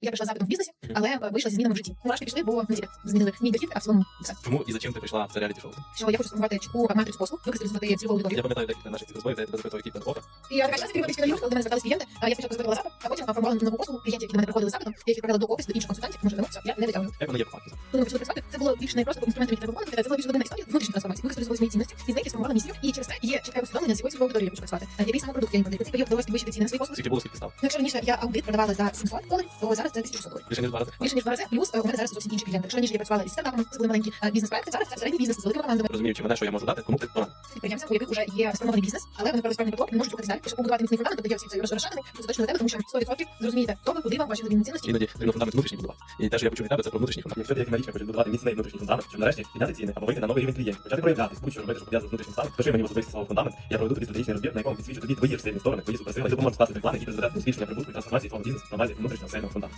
Я прийшла запитом в бізнесі, але вийшла зі змінами в житті. Мурашки пішли, бо не тільки змінили мій дохід, а в цілому все. Чому і зачем ти прийшла в це реаліті шоу? Що я хочу сформувати чітку матрицю послуг, використовувати цільову Я пам'ятаю декілька наших цих розмов, де я тебе запитував, який офер. І я така часто періодична коли до мене звертались клієнти, я спочатку запитувала запит, а потім формувала нову послугу. Клієнтів, які до мене приходили з запитом, я їх відправляла до офісу, до інших консультантів, може, ну, все, я не дотягую. Як воно є по факту? Коли ми почали працювати, це було більше не просто інструментами, які треба це була більш глибинна історія внутрішньої трансформації. Використовували свої цінності, і здається, сформувала місію, і через це є чітке усвідомлення, з якою цільовою аудиторією я хочу працювати. Який саме продукт я їм продаю. Період довести вищити ціни на свої послуги. Скільки було, скільки став? Ну, Якщо раніше я аудит продавала за 700 доларів, то зараз це 1600 доларів. Більше ніж два рази? Більше ніж два рази. Плюс у мене зараз зовсім інші клієнти. Якщо раніше я працювала із стартапами, це були маленькі бізнес-проекти, зараз це середній бізнес з великими командами. Розуміючи мене, що я можу дати, кому ти. Підприємцям, у яких вже є сформований бізнес, але вони проводять певний поток, не можуть рухатися далі. Щоб побудувати міцний фундамент, тобто є всі цей розшарений, це точно для тебе, тому що 100% зрозумієте, хто ви, куди вам ваші внутрішній будувати. І те, я почув від тебе, це про внутрішній фундамент. Якщо ти як налічка хочеш будувати міцний внутрішній фундамент, щоб нарешті підняти ціни або вийти на новий рівень клієнтів, почати проявлятись, будь-що робити, щоб пов'язати з внутрішнім станом, пиши мені в особистий свого фундамент, я проведу тобі стратегічний розбір, на якому відсвічу тобі твої сильні сторони, твої суперсили, і допоможу скласти план, який призведе до збільшення прибутку і трансформації твого бізнесу на базі внутрішнього сильного фундаменту.